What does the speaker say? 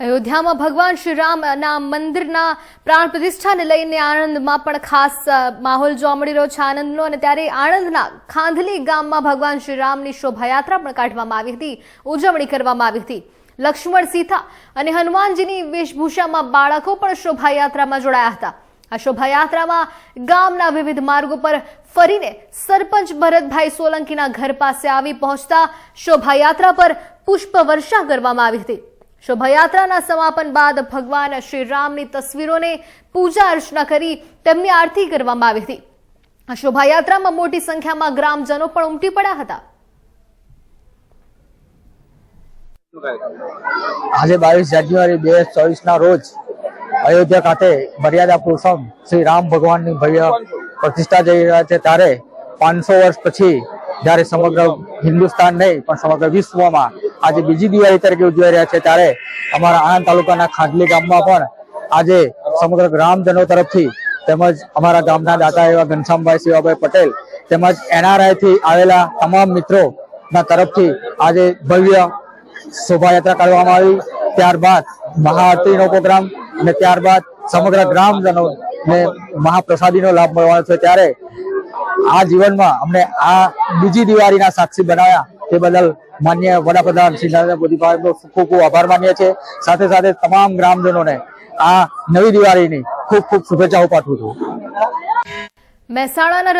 અયોધ્યામાં ભગવાન શ્રી રામના મંદિરના પ્રાણ પ્રતિષ્ઠાને લઈને આણંદમાં પણ ખાસ માહોલ જોવા મળી રહ્યો છે આનંદનો અને ત્યારે આણંદના ખાંધલી ગામમાં ભગવાન શ્રી રામની શોભાયાત્રા પણ કાઢવામાં આવી હતી, ઉજવણી કરવામાં આવી હતી. લક્ષ્મણ સીતા અને હનુમાનજીની વેશભૂષામાં બાળકો પણ શોભાયાત્રામાં જોડાયા હતા. આ શોભાયાત્રામાં ગામના વિવિધ માર્ગો પર ફરીને સરપંચ ભરતભાઈ સોલંકીના ઘર પાસે આવી પહોંચતા શોભાયાત્રા પર પુષ્પ વર્ષા કરવામાં આવી હતી. શોભાયાત્રાના સમાપન બાદ ભગવાન શ્રી રામની તસવીરોને પૂજા અર્ચના કરી તેમની આરતી કરવામાં આવી હતી. આ શોભાયાત્રામાં મોટી સંખ્યામાં ગ્રામજનો પણ ઉમટી પડ્યા હતા. આજે બાવીસ જાન્યુઆરી બે હજાર ચોવીસ ના રોજ અયોધ્યા ખાતે મર્યાદા પુરુષોત્તમ શ્રી રામ ભગવાનની ભવ્ય પ્રતિષ્ઠા જઈ રહ્યા છે ત્યારે પાંચસો વર્ષ પછી જ્યારે સમગ્ર હિન્દુસ્તાન નહીં પણ સમગ્ર વિશ્વમાં આજે બીજી દિવાળી તરીકે ઉજવાઈ રહ્યા છે ત્યારે અમારા આણંદ તાલુકાના ખાંડલી ગામમાં પણ આજે સમગ્ર ગ્રામજનો તરફથી તેમજ અમારા ગામના દાતા એવા ઘનશ્યામભાઈ શિવાભાઈ પટેલ તેમજ એનઆરઆઈ થી આવેલા તમામ મિત્રો તરફથી આજે ભવ્ય શોભાયાત્રા કરવામાં આવી. ત્યારબાદ મહાઆરતીનો પ્રોગ્રામ અને ત્યારબાદ સમગ્ર ગ્રામજનો ને મહાપ્રસાદીનો લાભ મળવાનો છે. ત્યારે આ જીવનમાં અમને આ બીજી દિવાળીના સાક્ષી બનાવ્યા તે બદલ માન્ય વડાપ્રધાન શ્રી નરેન્દ્ર મોદીભાઈનો ખૂબ ખૂબ આભાર માનીએ છીએ. સાથે સાથે તમામ ગ્રામજનોને આ નવી દિવાળીની ખૂબ ખૂબ શુભેચ્છાઓ પાઠવું છું. મહેસાણાના